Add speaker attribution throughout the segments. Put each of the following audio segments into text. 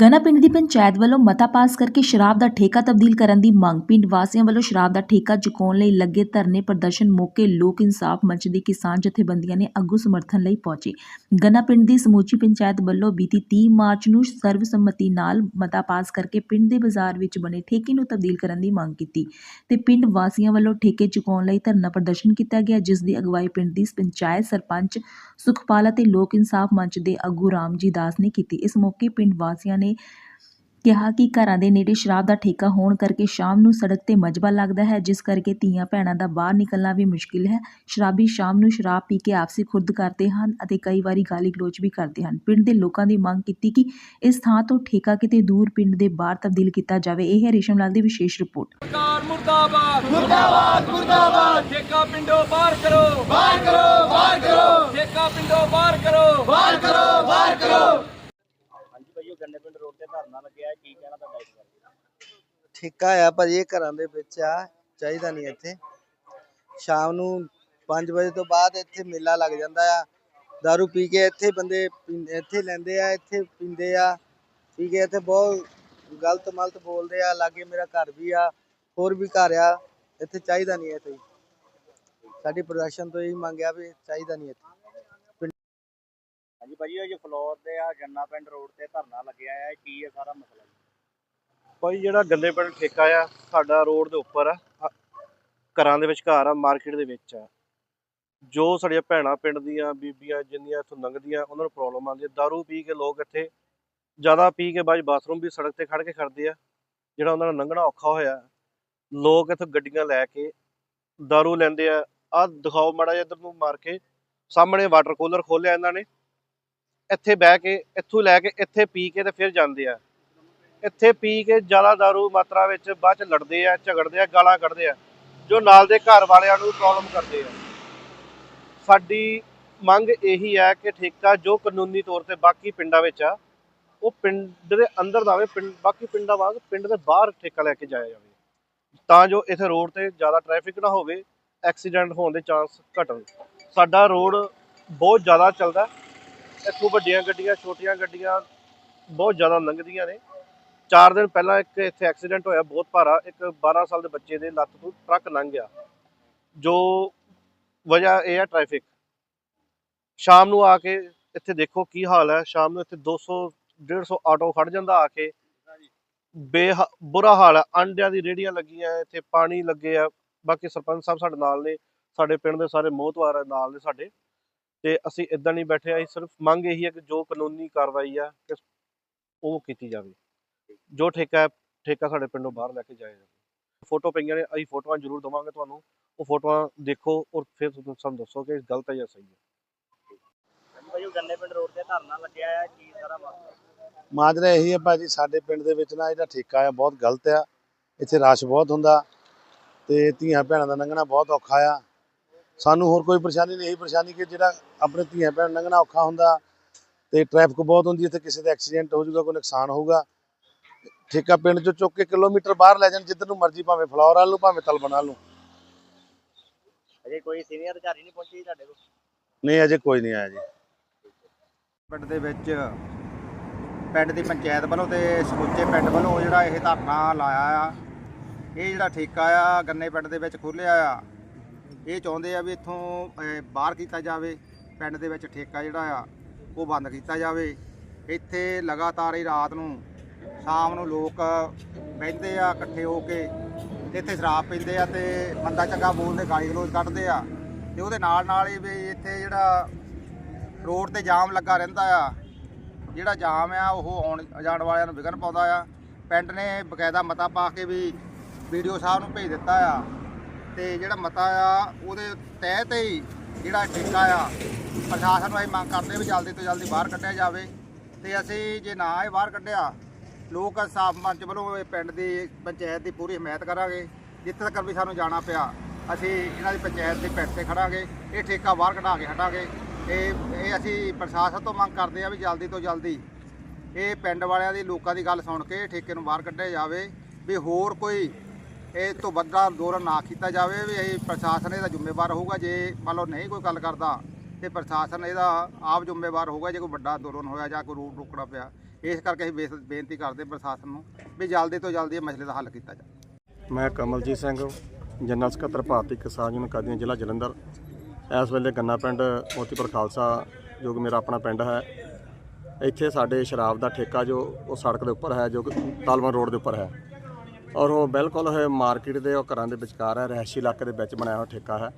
Speaker 1: ਗਨਾ ਪਿੰਡ ਦੀ ਪੰਚਾਇਤ ਵੱਲੋਂ ਮਤਾ ਪਾਸ ਕਰਕੇ ਸ਼ਰਾਬ ਦਾ ਠੇਕਾ ਤਬਦੀਲ ਕਰਨ ਦੀ ਮੰਗ। ਪਿੰਡ ਵਾਸੀਆਂ ਵੱਲੋਂ ਸ਼ਰਾਬ ਦਾ ਠੇਕਾ ਚੁਕਾਉਣ ਲਈ ਲੱਗੇ ਧਰਨੇ ਪ੍ਰਦਰਸ਼ਨ ਮੌਕੇ ਲੋਕ ਇਨਸਾਫ ਮੰਚ ਦੇ ਕਿਸਾਨ ਜਥੇਬੰਦੀਆਂ ਨੇ ਅੱਗੂ ਸਮਰਥਨ ਲਈ ਪਹੁੰਚੇ। ਗਨਾ ਪਿੰਡ ਦੀ ਸਮੁੱਚੀ ਪੰਚਾਇਤ ਵੱਲੋਂ ਬੀਤੀ 30 ਮਾਰਚ ਨੂੰ ਸਰਵਸੰਮਤੀ ਨਾਲ ਮਤਾ ਪਾਸ ਕਰਕੇ ਪਿੰਡ ਦੇ ਬਾਜ਼ਾਰ ਵਿੱਚ ਬਣੇ ਠੇਕੇ ਨੂੰ ਤਬਦੀਲ ਕਰਨ ਦੀ ਮੰਗ ਕੀਤੀ ਤੇ ਪਿੰਡ ਵਾਸੀਆਂ ਵੱਲੋਂ ਠੇਕੇ ਚੁਕਾਉਣ ਲਈ ਧਰਨਾ ਪ੍ਰਦਰਸ਼ਨ ਕੀਤਾ ਗਿਆ, ਜਿਸ ਦੀ ਅਗਵਾਈ ਪਿੰਡ ਦੀ ਪੰਚਾਇਤ ਸਰਪੰਚ ਸੁਖਪਾਲ ਅਤੇ ਲੋਕ ਇਨਸਾਫ ਮੰਚ ਦੇ ਆਗੂ ਰਾਮਜੀ ਦਾਸ ਨੇ ਕੀਤੀ। ਇਸ ਮੌਕੇ ਪਿੰਡ ਵਾਸੀਆਂ ਨੇ ਕਿਹਾ ਕਿ ਘਰਾਂ ਦੇ ਨੇੜੇ ਸ਼ਰਾਬ ਦਾ ਠੇਕਾ ਹੋਣ ਕਰਕੇ ਸ਼ਾਮ ਨੂੰ ਸੜਕ ਤੇ ਮਜਬਾ ਲੱਗਦਾ ਹੈ ਜਿਸ ਕਰਕੇ ਧੀਆਂ ਭੈਣਾਂ ਦਾ ਬਾਹਰ ਨਿਕਲਣਾ ਵੀ ਮੁਸ਼ਕਿਲ ਹੈ। ਸ਼ਰਾਬੀ ਸ਼ਾਮ ਨੂੰ ਸ਼ਰਾਬ ਪੀ ਕੇ ਆਪਸੀ ਖੁਰਦ ਕਰਦੇ ਹਨ ਅਤੇ ਕਈ ਵਾਰੀ ਗਾਲੀ ਗਲੋਚ ਵੀ ਕਰਦੇ ਹਨ। ਪਿੰਡ ਦੇ ਲੋਕਾਂ ਦੀ ਮੰਗ ਕੀਤੀ ਕਿ ਇਸ ਥਾਂ ਤੋਂ ਠੇਕਾ ਕਿਤੇ ਦੂਰ ਪਿੰਡ ਦੇ ਬਾਹਰ ਤਬਦੀਲ ਕੀਤਾ ਜਾਵੇ। ਇਹ ਹੈ ਰੇਸ਼ਮ ਲਾਲ ਦੀ ਵਿਸ਼ੇਸ਼ ਰਿਪੋਰਟ।
Speaker 2: ਸਰਕਾਰ ਮੁਰਦਾਬਾਦ। ਮੁਰਦਾਬਾਦ ਮੁਰਦਾਬਾਦ। ਠੇਕਾ ਪਿੰਡੋਂ ਬਾਹਰ ਕਰੋ।
Speaker 3: ਬਾਹਰ ਕਰੋ ਬਾਹਰ ਕਰੋ।
Speaker 2: ਠੇਕਾ ਪਿੰਡੋਂ ਬਾਹਰ ਕਰੋ।
Speaker 3: ਬਾਹਰ ਕਰੋ ਬਾਹਰ ਕਰੋ।
Speaker 4: ਹਾਂਜੀ ਭਾਈ ਉਹ ਗੰਨੇ ਪਿੰਡ ਰੋਡ ਤੇ ਧਰਨਾ ਲੱਗਿਆ ਹੈ, ਕੀ ਕਹਿਣਾ ਤੁਹਾਡਾ ਇਸ ਬਾਰੇ?
Speaker 5: ਠੇਕਾ ਆ ਭਾਜੀ ਇਹ ਘਰਾਂ ਦੇ ਵਿੱਚ ਆ ਚਾਹੀਦਾ ਨਹੀਂ ਇੱਥੇ। ਸ਼ਾਮ ਨੂੰ 5 ਵਜੇ ਤੋਂ ਬਾਅਦ ਇੱਥੇ ਮੇਲਾ ਲੱਗ ਜਾਂਦਾ ਆ। दारू ਪੀ ਕੇ ਇੱਥੇ ਬੰਦੇ ਪੀਂ- ਇੱਥੇ ਲੈਂਦੇ ਆ ਇੱਥੇ ਪੀਂਦੇ ਆ। ਪੀ ਕੇ ਇੱਥੇ ਬਹੁਤ ਗਲਤ ਮਲਤ ਬੋਲਦੇ ਆ ਲਾਗੇ ਮੇਰਾ ਘਰ ਵੀ ਆ ਹੋਰ ਵੀ ਘਰ ਆ। ਇੱਥੇ ਚਾਹੀਦਾ ਨਹੀਂ ਇੱਥੇ ਸਾਡੀ ਪ੍ਰਦਰਸ਼ਨ ਤੋਂ ਇਹ ਮੰਗਿਆ ਵੀ ਚਾਹੀਦਾ ਨਹੀਂ ਇੱਥੇ।
Speaker 4: ਹਾਂਜੀ ਭਾਈ ਉਹ ਜੋ ਫਲੋਰ ਤੇ ਆ ਗੰਨਾ ਪਿੰਡ ਰੋਡ ਤੇ ਧਰਨਾ ਲੱਗਿਆ ਹੈ ਕੀ ਹੈ ਸਾਰਾ ਮਸਲਾ ਜੀ
Speaker 6: ਭਾਈ ਜਿਹੜਾ ਗੰਦੇ ਪਿੰਡ ਠੇਕਾ ਆ ਸਾਡਾ ਰੋਡ ਦੇ ਉੱਪਰ ਆ ਅ- ਘਰਾਂ ਦੇ ਵਿਚਕਾਰ ਆ ਮਾਰਕੀਟ ਦੇ ਵਿੱਚ ਆ ਜੋ ਸਾਡੀਆਂ ਭੈਣਾਂ ਪਿੰਡ ਦੀਆਂ ਬੀਬੀਆਂ ਜਿੰਨੀਆਂ ਇੱਥੋਂ ਲੰਘਦੀਆਂ ਉਹਨਾਂ ਨੂੰ ਪ੍ਰੋਬਲਮ ਆਉਂਦੀ ਹੈ दारू ਪੀ ਕੇ ਲੋਕ ਇੱਥੇ ਜ਼ਿਆਦਾ ਪੀ ਕੇ ਬਾਅਦ ਬਾਥਰੂਮ ਵੀ ਸੜਕ ਤੇ ਖੜ ਕੇ ਕਰਦੇ ਆ ਜਿਹੜਾ ਉਹਨਾਂ ਨੂੰ ਲੰਘਣਾ ਔਖਾ ਹੋਇਆ ਲੋਕ ਇੱਥੋਂ ਗੱਡੀਆਂ ਲੈ ਕੇ दारू ਲੈਂਦੇ ਆ ਆ ਦਿਖਾਓ ਮਾੜਾ ਜਿਹਾ ਇੱਧਰ ਨੂੰ ਮਾਰ ਕੇ ਸਾਹਮਣੇ ਵਾਟਰ ਕੂਲਰ ਖੋਲਿਆ ਇਹਨਾਂ ਨੇ ਇੱਥੇ ਬਹਿ ਕੇ, ਇੱਥੋਂ ਲੈ ਕੇ, ਇੱਥੇ ਪੀ ਕੇ ਤੇ ਫਿਰ ਜਾਂਦੇ ਆ। ਇੱਥੇ ਪੀ ਕੇ ਜ਼ਿਆਦਾ ਦਾਰੂ ਮਾਤਰਾ ਵਿੱਚ ਬਾਅਦ ਚ ਲੜਦੇ ਆ, ਝਗੜਦੇ ਆ, ਗਾਲਾਂ ਕੱਢਦੇ ਆ, ਜੋ ਨਾਲ ਦੇ ਘਰ ਵਾਲਿਆਂ ਨੂੰ ਪ੍ਰੋਬਲਮ ਕਰਦੇ ਆ। ਸਾਡੀ ਮੰਗ ਇਹੀ ਹੈ ਕਿ ਠੇਕਾ ਜੋ ਕਾਨੂੰਨੀ ਤੌਰ ਤੇ ਬਾਕੀ ਪਿੰਡਾਂ ਵਿੱਚ ਆ, ਉਹ ਪਿੰਡ ਦੇ ਅੰਦਰ ਦਾ ਹੋਵੇ ਪਿੰਡ, ਬਾਕੀ ਪਿੰਡਾਂ ਵਾਂਗ ਪਿੰਡ ਦੇ ਬਾਹਰ ਠੇਕਾ ਲੈ ਕੇ ਜਾਇਆ ਜਾਵੇ। ਤਾਂ ਜੋ ਇੱਥੇ ਰੋਡ ਤੇ ਜ਼ਿਆਦਾ ਟ੍ਰੈਫਿਕ ਨਾ ਹੋਵੇ ਐਕਸੀਡੈਂਟ ਹੋਣ ਦੇ ਚਾਂਸ ਘਟਣ। ਸਾਡਾ ਰੋਡ ਬਹੁਤ ਜ਼ਿਆਦਾ ਚੱਲਦਾ। ਇੱਥੋਂ ਵੱਡੀਆਂ ਗੱਡੀਆਂ, ਛੋਟੀਆਂ ਗੱਡੀਆਂ ਬਹੁਤ ਜ਼ਿਆਦਾ ਲੰਘਦੀਆਂ ਨੇ। ਚਾਰ ਦਿਨ ਪਹਿਲਾਂ ਇੱਕ ਇੱਥੇ ਐਕਸੀਡੈਂਟ ਹੋਇਆ, ਬਹੁਤ ਭਾਰਾ। ਇੱਕ 12 ਸਾਲ ਦੇ ਬੱਚੇ ਦੇ ਲੱਤ ਤੋਂ ਟਰੱਕ ਲੰਘ ਗਿਆ, ਜੋ ਵਜ੍ਹਾ ਇਹ ਹੈ ਟ੍ਰੈਫਿਕ ਸ਼ਾਮ ਨੂੰ ਆ ਕੇ ਇੱਥੇ ਦੇਖੋ ਕੀ ਹਾਲ ਹੈ। ਸ਼ਾਮ ਨੂੰ ਇੱਥੇ 200 150 ਆਟੋ ਖੜ ਜਾਂਦਾ ਆ ਕੇ। ਬੇ ਬੁਰਾ ਹਾਲ ਹੈ। ਅੰਡਿਆਂ ਦੀ ਰੇੜੀਆਂ ਲੱਗੀਆਂ, ਇੱਥੇ ਪਾਣੀ ਲੱਗੇ ਆ। ਬਾਕੀ ਸਰਪੰਚ ਸਾਹਿਬ ਸਾਡੇ ਨਾਲ ਨੇ, ਸਾਡੇ ਪਿੰਡ ਦੇ ਸਾਰੇ ਮੋਹਤਵਾਰ ਨਾਲ ਨੇ ਸਾਡੇ। ਤੇ ਅਸੀਂ ਇਦਾਂ ਨਹੀਂ ਬੈਠੇ ਅਸੀਂ ਸਿਰਫ ਮੰਗ ਇਹੀ ਹੈ ਕਿ ਜੋ ਕਾਨੂੰਨੀ ਕਾਰਵਾਈ ਆ ਕਿ ਉਹ ਕੀਤੀ ਜਾਵੇ। ਜੋ ਠੇਕਾ ਠੇਕਾ ਸਾਡੇ ਪਿੰਡੋਂ ਬਾਹਰ ਲੈ ਕੇ ਜਾਇਆ ਜਾਵੇ। ਫੋਟੋ ਪਈਆਂ ਨੇ ਅਸੀਂ ਫੋਟੋਆਂ ਜ਼ਰੂਰ ਦਵਾਂਗੇ ਤੁਹਾਨੂੰ। ਉਹ ਫੋਟੋਆਂ ਦੇਖੋ ਔਰ ਫਿਰ ਤੁਸੀਂ ਸਾਨੂੰ ਦੱਸੋ ਕਿ ਗਲਤ ਹੈ ਜਾਂ ਸਹੀ ਹੈ।
Speaker 4: ਹਾਂਜੀ ਭਾਈ ਉਹ ਗੰਨੇ ਪਿੰਡ ਰੋਡ ਤੇ ਧਰਨਾ ਲੱਗਿਆ ਹੈ ਕੀ ਸਾਰਾ ਮਸਲਾ
Speaker 7: ਮਾਜਰਾ ਇਹੀ ਹੈ ਭਾਜੀ ਸਾਡੇ ਪਿੰਡ ਦੇ ਵਿੱਚ ਨਾ ਜਿਹੜਾ ਠੇਕਾ ਆ ਬਹੁਤ ਗਲਤ ਆ। ਇੱਥੇ ਰਸ਼ ਬਹੁਤ ਹੁੰਦਾ ਤੇ ਧੀਆਂ ਭੈਣਾਂ ਦਾ ਲੰਘਣਾ ਬਹੁਤ ਔਖਾ ਆ। ਸਾਨੂੰ ਹੋਰ ਕੋਈ ਪਰੇਸ਼ਾਨੀ ਨਹੀਂ ਇਹੀ ਪਰੇਸ਼ਾਨੀ ਕਿ ਜਿਹੜਾ ਆਪਣੇ ਧੀਆਂ ਭੈਣਾਂ ਲੰਘਣਾ ਔਖਾ ਹੁੰਦਾ ਤੇ ਟ੍ਰੈਫਿਕ ਬਹੁਤ ਹੁੰਦੀ ਹੈ ਇੱਥੇ ਕਿਸੇ ਦਾ ਐਕਸੀਡੈਂਟ ਹੋ ਜਾਊਗਾ ਕੋਈ ਨੁਕਸਾਨ ਹੋਊਗਾ। ਠੇਕਾ ਪਿੰਡ ਚੋਂ ਚੁੱਕ ਕੇ ਕਿਲੋਮੀਟਰ ਬਾਹਰ ਲੈ ਜਾਣ ਜਿੱਧਰ ਨੂੰ ਮਰਜ਼ੀ ਭਾਵੇਂ ਫਲੋਰ ਵੱਲ ਨੂੰ ਭਾਵੇਂ ਤਲਬਨ ਵੱਲ ਨੂੰ।
Speaker 4: ਅਜੇ ਕੋਈ ਸੀਨੀਅਰ ਅਧਿਕਾਰੀ ਨਹੀਂ ਪਹੁੰਚੀ ਤੁਹਾਡੇ ਕੋਲ?
Speaker 7: ਨਹੀਂ ਅਜੇ ਕੋਈ ਨਹੀਂ ਆਇਆ ਜੀ।
Speaker 8: ਪਿੰਡ ਦੇ ਵਿੱਚ ਪਿੰਡ ਦੀ ਪੰਚਾਇਤ ਵੱਲੋਂ ਤੇ ਸਮੁੱਚੇ ਪਿੰਡ ਵੱਲੋਂ ਜਿਹੜਾ ਇਹ ਧਰਨਾ ਲਾਇਆ ਆ ਇਹ ਜਿਹੜਾ ਠੇਕਾ ਆ ਗੰਨੇ ਪਿੰਡ ਦੇ ਵਿੱਚ ਖੋਲ੍ਹਿਆ ਆ। ਇਹ ਚਾਹੁੰਦੇ ਆ ਵੀ ਇੱਥੋਂ ਬਾਹਰ ਕੀਤਾ ਜਾਵੇ, ਪਿੰਡ ਦੇ ਵਿੱਚ ਠੇਕਾ ਜਿਹੜਾ ਆ, ਉਹ ਬੰਦ ਕੀਤਾ ਜਾਵੇ। ਇੱਥੇ ਲਗਾਤਾਰ ਹੀ ਰਾਤ ਨੂੰ, ਸ਼ਾਮ ਨੂੰ ਲੋਕ ਬਹਿੰਦੇ ਆ, ਇਕੱਠੇ ਹੋ ਕੇ, ਤੇ ਇੱਥੇ ਸ਼ਰਾਬ ਪੀਂਦੇ ਆ ਤੇ ਬੰਦਾ ਚੰਗਾ ਬੋਲਦੇ, ਗਾਲੀ ਗਲੋਚ ਕੱਢਦੇ ਆ। ਤੇ ਉਹਦੇ ਨਾਲ ਨਾਲ ਹੀ ਵੀ ਇੱਥੇ ਜਿਹੜਾ ਰੋਡ ਤੇ ਜਾਮ ਲੱਗਾ ਰਹਿੰਦਾ ਆ, ਜਿਹੜਾ ਜਾਮ ਆ, ਉਹ ਆਉਣ ਜਾਣ ਵਾਲਿਆਂ ਨੂੰ ਵਿਘਨ ਪਾਉਂਦਾ ਆ। ਪਿੰਡ ਨੇ ਬਕਾਇਦਾ ਮਤਾ ਪਾ ਕੇ ਵੀ ਵੀਡੀਓ ਸਾਹਿਬ ਨੂੰ ਭੇਜ ਦਿੱਤਾ ਆ। ਤੇ ਜਿਹੜਾ ਮਤਾ ਆ, ਉਹਦੇ ਤਹਿ ਤੇ ਹੀ ਜਿਹੜਾ ਠੇਕਾ ਆ, ਪ੍ਰਸ਼ਾਸਨ ਨੂੰ ਅਸੀਂ ਮੰਗ ਕਰਦੇ ਵੀ ਜਲਦੀ ਤੋਂ ਜਲਦੀ ਬਾਹਰ ਕੱਢਿਆ ਜਾਵੇ। ਤੇ ਅਸੀਂ ਜੇ ਨਾ ਇਹ ਬਾਹਰ ਕੱਢਿਆ, ਲੋਕ ਸਾਫ਼ ਮੰਚ ਵੱਲੋਂ ਇਹ ਪਿੰਡ ਦੀ ਪੰਚਾਇਤ ਦੀ ਪੂਰੀ ਹਮਾਇਤ ਕਰਾਂਗੇ। ਜਿੱਥੇ ਤੱਕ ਵੀ ਸਾਨੂੰ ਜਾਣਾ ਪਿਆ, ਅਸੀਂ ਇਹਨਾਂ ਦੀ ਪੰਚਾਇਤ ਦੇ ਪਿੰਡ ਤੇ ਖੜਾਂਗੇ, ਇਹ ਠੇਕਾ ਬਾਹਰ ਕਢਾ ਕੇ ਹਟਾਂਗੇ। ਇਹ ਇਹ ਅਸੀਂ ਪ੍ਰਸ਼ਾਸਨ ਤੋਂ ਮੰਗ ਕਰਦੇ ਆ ਵੀ ਜਲਦੀ ਤੋਂ ਜਲਦੀ ਇਹ ਪਿੰਡ ਵਾਲਿਆਂ ਦੀ, ਲੋਕਾਂ ਦੀ ਗੱਲ ਸੁਣ ਕੇ ਠੇਕੇ ਨੂੰ ਬਾਹਰ ਕੱਢਿਆ ਜਾਵੇ। ਵੀ ਹੋਰ ਕੋਈ ਇਹ ਤੋਂ ਵੱਡਾ ਅੰਦੋਲਨ ਨਾ ਕੀਤਾ ਜਾਵੇ ਵੀ ਇਹ ਪ੍ਰਸ਼ਾਸਨ ਇਹਦਾ ਜ਼ਿੰਮੇਵਾਰ ਹੋਊਗਾ। ਜੇ ਮੰਨ ਲਓ ਨਹੀਂ ਕੋਈ ਗੱਲ ਕਰਦਾ, ਤੇ ਪ੍ਰਸ਼ਾਸਨ ਇਹਦਾ ਆਪ ਜ਼ਿੰਮੇਵਾਰ ਹੋਊਗਾ ਜੇ ਕੋਈ ਵੱਡਾ ਅੰਦੋਲਨ ਹੋਇਆ ਜਾਂ ਕੋਈ ਰੂਟ ਰੋਕਣਾ ਪਿਆ। ਇਸ ਕਰਕੇ ਅਸੀਂ ਬੇਸ- ਬੇਨਤੀ ਕਰਦੇ ਪ੍ਰਸ਼ਾਸਨ ਨੂੰ ਵੀ ਜਲਦੀ ਤੋਂ ਜਲਦੀ ਇਹ ਮਸਲੇ ਦਾ ਹੱਲ ਕੀਤਾ ਜਾਵੇ।
Speaker 9: ਮੈਂ ਕਮਲਜੀਤ ਸਿੰਘ, ਜਨਰਲ ਸਕੱਤਰ ਭਾਰਤੀ ਕਿਸਾਨ ਯੂਨੀਅਨ ਕਾਦੀਆਂ ਜ਼ਿਲ੍ਹਾ ਜਲੰਧਰ। ਇਸ ਵੇਲੇ ਗੰਨਾ ਪਿੰਡ ਮੋਤੀਪੁਰ ਖਾਲਸਾ, ਜੋ ਕਿ ਮੇਰਾ ਆਪਣਾ ਪਿੰਡ ਹੈ। ਇੱਥੇ ਸਾਡੇ ਸ਼ਰਾਬ ਦਾ ਠੇਕਾ ਜੋ ਉਹ ਸੜਕ ਦੇ ਉੱਪਰ ਹੈ, ਜੋ ਕਿ ਤਾਲਵਨ ਰੋਡ ਦੇ ਉੱਪਰ ਹੈ। ਔਰ ਉਹ ਬਿਲਕੁਲ ਇਹ ਮਾਰਕੀਟ ਦੇ ਉਹ ਘਰਾਂ ਦੇ ਵਿਚਕਾਰ ਹੈ ਰਹਿਸ਼ੀ ਇਲਾਕੇ ਦੇ ਵਿੱਚ ਬਣਾਇਆ ਹੋਇਆ ਠੇਕਾ ਹੈ।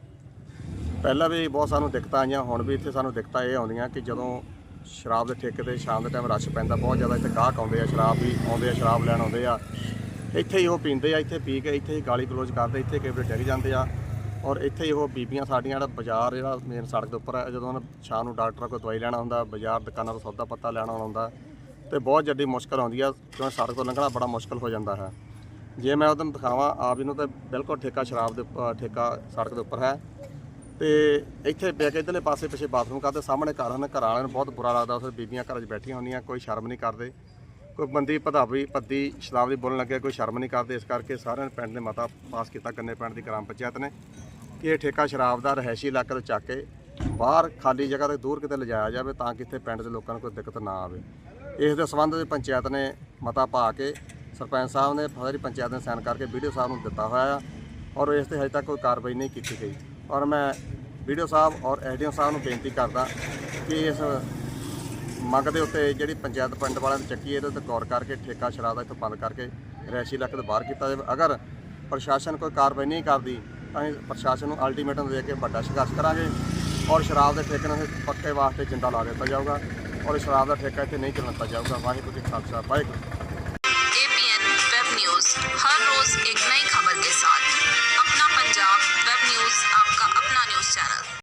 Speaker 9: ਪਹਿਲਾਂ ਵੀ ਬਹੁਤ ਸਾਨੂੰ ਦਿੱਕਤਾਂ ਆਈਆਂ, ਹੁਣ ਵੀ ਇੱਥੇ ਸਾਨੂੰ ਦਿੱਕਤਾਂ ਇਹ ਆਉਂਦੀਆਂ ਕਿ ਜਦੋਂ ਸ਼ਰਾਬ ਦੇ ਠੇਕੇ ਤੇ ਸ਼ਾਮ ਦੇ ਟਾਈਮ ਰਸ਼ ਪੈਂਦਾ, ਬਹੁਤ ਜ਼ਿਆਦਾ ਇੱਥੇ ਗਾਹਕ ਆਉਂਦੇ ਆ, ਸ਼ਰਾਬ ਵੀ ਆਉਂਦੇ ਆ, ਸ਼ਰਾਬ ਲੈਣ ਆਉਂਦੇ ਆ। ਇੱਥੇ ਹੀ ਉਹ ਪੀਂਦੇ ਆ, ਇੱਥੇ ਪੀ ਕੇ ਇੱਥੇ ਹੀ ਗਾਲੀ ਗਲੋਚ ਕਰਦੇ, ਇੱਥੇ ਕਈ ਵਾਰ ਡਿੱਗ ਜਾਂਦੇ ਆ। ਔਰ ਇੱਥੇ ਹੀ ਉਹ ਬੀਬੀਆਂ ਸਾਡੀਆਂ ਜਿਹੜਾ ਬਾਜ਼ਾਰ ਜਿਹੜਾ ਮੇਨ ਸੜਕ ਦੇ ਉੱਪਰ ਹੈ, ਜਦੋਂ ਉਹਨਾਂ ਸ਼ਾਮ ਨੂੰ ਡਾਕਟਰਾਂ ਕੋਲ ਦਵਾਈ ਲੈਣਾ ਹੁੰਦਾ, ਬਾਜ਼ਾਰ ਦੁਕਾਨਾਂ ਤੋਂ ਸੌਦਾ ਪੱਤਾ ਲੈਣਾ ਹੁੰਦਾ, ਤੇ ਬਹੁਤ ਜੱਡੀ ਮੁਸ਼ਕਲ ਆਉਂਦੀ ਆ, ਕਿਉਂਕਿ ਸੜਕ ਤੋਂ ਲੰਘਣਾ ਬੜਾ ਮੁਸ਼ਕਲ ਹੋ ਜਾਂਦਾ ਹੈ। ਜੇ ਮੈਂ ਉਹਨੂੰ ਦਿਖਾਵਾਂ, ਆਪ ਜੀ ਨੂੰ ਤਾਂ ਬਿਲਕੁਲ ਠੇਕਾ ਸ਼ਰਾਬ ਦੇ ਉੱਪ- ਠੇਕਾ ਸੜਕ ਦੇ ਉੱਪਰ ਹੈ। ਤੇ ਇੱਥੇ ਬੈ ਕੇ ਇਧਰਲੇ ਪਾਸੇ ਪਿੱਛੇ ਬਾਥਰੂਮ ਕਰਦੇ, ਸਾਹਮਣੇ ਘਰ ਹਨ, ਘਰ ਵਾਲਿਆਂ ਨੂੰ ਬਹੁਤ ਬੁਰਾ ਲੱਗਦਾ ਉਸ ਬੀਬੀਆਂ ਘਰਾਂ 'ਚ ਬੈਠੀਆਂ ਹੁੰਦੀਆਂ, ਕੋਈ ਸ਼ਰਮ ਨਹੀਂ ਕਰਦੇ। ਕੋਈ ਬੰਦੀ ਪਧਾਵੀ ਪੱਦੀ ਸ਼ਰਾਬ ਦੀ ਬੋਲਣ ਲੱਗੇ, ਕੋਈ ਸ਼ਰਮ ਨਹੀਂ ਕਰਦੇ। ਇਸ ਕਰਕੇ ਸਾਰਿਆਂ ਨੇ ਪਿੰਡ ਨੇ ਮਤਾ ਪਾਸ ਕੀਤਾ ਕੰਨੇ ਪਿੰਡ ਦੀ ਗ੍ਰਾਮ ਪੰਚਾਇਤ ਨੇ, ਕਿ ਇਹ ਠੇਕਾ ਸ਼ਰਾਬ ਦਾ ਰਹਿਸ਼ੀ ਇਲਾਕੇ ਤੋਂ ਚੱਕ ਕੇ ਬਾਹਰ ਖਾਲੀ ਜਗ੍ਹਾ ਤੇ ਦੂਰ ਕਿਤੇ ਲਿਜਾਇਆ ਜਾਵੇ, ਤਾਂ ਕਿ ਇੱਥੇ ਪਿੰਡ ਦੇ ਲੋਕਾਂ ਨੂੰ ਕੋਈ ਦਿੱਕਤ ਨਾ ਆਵੇ। ਇਸ ਦੇ ਸੰਬੰਧ ਵਿੱਚ ਪੰਚਾਇਤ ਨੇ ਮਤਾ ਪਾ ਕੇ ਸਰਪੰਚ ਸਾਹਿਬ ਨੇ ਫਾਦਰੀ ਪੰਚਾਇਤ ਨੇ ਸਾਈਨ ਕਰਕੇ ਵੀਡੀਓ ਸਾਹਿਬ ਨੂੰ ਦਿੱਤਾ ਹੋਇਆ ਆ ਔਰ ਇਸ ਤੇ ਹਜੇ ਤੱਕ ਕੋਈ ਕਾਰਵਾਈ ਨਹੀਂ ਕੀਤੀ ਗਈ। ਔਰ ਮੈਂ ਵੀਡੀਓ ਸਾਹਿਬ ਔਰ ਐਸਡੀਓ ਸਾਹਿਬ ਨੂੰ ਬੇਨਤੀ ਕਰਦਾ ਕਿ ਇਸ ਮੰਗ ਦੇ ਉੱਤੇ ਜਿਹੜੀ ਪੰਚਾਇਤ ਪਿੰਡ ਵਾਲਿਆਂ ਨੇ ਚੱਕੀ ਇਹਦੇ ਉੱਤੇ ਗੌਰ ਕਰਕੇ ਠੇਕਾ ਸ਼ਰਾਬ ਦਾ ਇੱਥੋਂ ਬੰਦ ਕਰਕੇ ਰੈਸ਼ੀ ਇਲਾਕੇ ਤੋਂ ਬਾਹਰ ਕੀਤਾ ਜਾਵੇ। ਅਗਰ ਪ੍ਰਸ਼ਾਸਨ ਕੋਈ ਕਾਰਵਾਈ ਨਹੀਂ ਕਰਦੀ, ਤਾਂ ਅਸੀਂ ਪ੍ਰਸ਼ਾਸਨ ਨੂੰ ਅਲਟੀਮੇਟਮ ਦੇ ਕੇ ਵੱਡਾ ਸੰਘਰਸ਼ ਕਰਾਂਗੇ ਔਰ ਸ਼ਰਾਬ ਦੇ ਠੇਕੇ ਨੂੰ ਅਸੀਂ ਪੱਕੇ ਵਾਸਤੇ ਜਿੰਦਾ ਲਾ ਦਿੱਤਾ ਜਾਊਗਾ ਔਰ ਸ਼ਰਾਬ ਦਾ ਠੇਕਾ ਇੱਥੇ ਨਹੀਂ ਚੱਲਣ ਦਿੱਤਾ ਜਾਊਗਾ। ਵਾਹਿਗੁਰੂ ਜੀ ਕਾ ਖਾਲਸਾ, ਵਾਹਿਗੁਰੂ